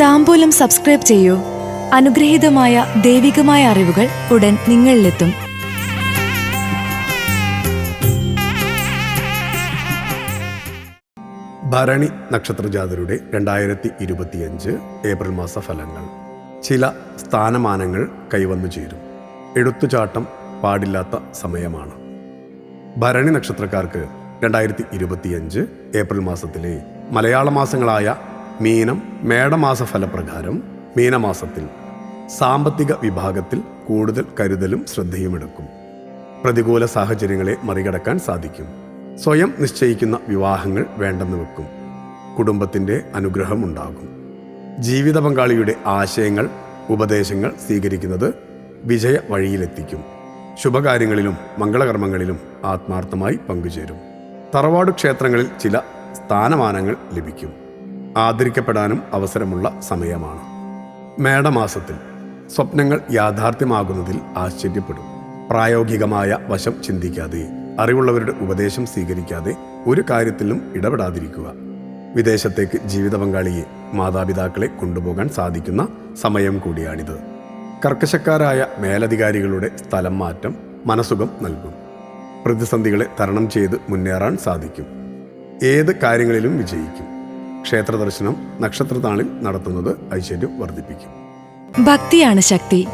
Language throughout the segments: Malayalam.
താമ്പൂലം സബ്സ്ക്രൈബ് ചെയ്യൂ. അനുഗ്രഹീതമായ ദൈവികമായ അറിവുകൾ ഉടൻ നിങ്ങളിലെത്തും. ഭരണി നക്ഷത്രജാതരുടെ രണ്ടായിരത്തി ഇരുപത്തിയഞ്ച് ഏപ്രിൽ മാസ ഫലങ്ങൾ ചില സ്ഥാനമാനങ്ങൾ കൈവന്നു ചേരും. എടുത്തുചാട്ടം പാടില്ലാത്ത സമയമാണ്. ഭരണി നക്ഷത്രക്കാർക്ക് രണ്ടായിരത്തി ഇരുപത്തിയഞ്ച് ഏപ്രിൽ മാസത്തിലെ മലയാള മാസങ്ങളായ മീനം മേടമാസ ഫലപ്രകാരം മീനമാസത്തിൽ സാമ്പത്തിക വിഭാഗത്തിൽ കൂടുതൽ കരുതലും ശ്രദ്ധയുമെടുക്കും പ്രതികൂല സാഹചര്യങ്ങളെ മറികടക്കാൻ സാധിക്കും. സ്വയം നിശ്ചയിക്കുന്ന വിവാഹങ്ങൾ വേണ്ടെന്ന് വെക്കും. കുടുംബത്തിന്റെ അനുഗ്രഹം ഉണ്ടാകും. ജീവിത പങ്കാളിയുടെ ആശയങ്ങൾ ഉപദേശങ്ങൾ സ്വീകരിക്കുന്നത് വിജയ വഴിയിലെത്തിക്കും. ശുഭകാര്യങ്ങളിലും മംഗളകർമ്മങ്ങളിലും ആത്മാർത്ഥമായി പങ്കുചേരും. തറവാട് ക്ഷേത്രങ്ങളിൽ ചില സ്ഥാനമാനങ്ങൾ ലഭിക്കും. ആദരിക്കപ്പെടാനും അവസരമുള്ള സമയമാണ്. മേടമാസത്തിൽ സ്വപ്നങ്ങൾ യാഥാർത്ഥ്യമാകുന്നതിൽ ആശ്ചര്യപ്പെടും. പ്രായോഗികമായ വശം ചിന്തിക്കാതെ അറിവുള്ളവരുടെ ഉപദേശം സ്വീകരിക്കാതെ ഒരു കാര്യത്തിലും ഇടപെടാതിരിക്കുക. വിദേശത്തേക്ക് ജീവിത പങ്കാളിയെ മാതാപിതാക്കളെ കൊണ്ടുപോകാൻ സാധിക്കുന്ന സമയം കൂടിയാണിത്. കർക്കശക്കാരായ മേലധികാരികളുടെ സ്ഥലം മാറ്റം മനസുഖം നൽകും. പ്രതിസന്ധികളെ തരണം ചെയ്ത് മുന്നേറാൻ സാധിക്കും. ഏത് കാര്യങ്ങളിലും വിജയിക്കും. ക്ഷേത്ര ദർശനം നക്ഷത്രതാളിൽ നടത്തുന്നത് ഐശ്വര്യം വർദ്ധിപ്പിക്കും. ഭക്തിയാണ് ശക്തി.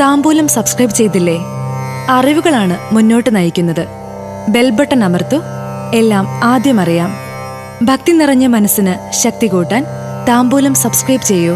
താമ്പൂലം സബ്സ്ക്രൈബ് ചെയ്തില്ലേ? അറിവുകളാണ് മുന്നോട്ട് നയിക്കുന്നത്. ബെൽബട്ടൺ അമർത്തു. എല്ലാം ആദ്യം അറിയാം. ഭക്തി നിറഞ്ഞ മനസ്സിന് ശക്തി കൂട്ടാൻ താമ്പൂലം സബ്സ്ക്രൈബ് ചെയ്യൂ.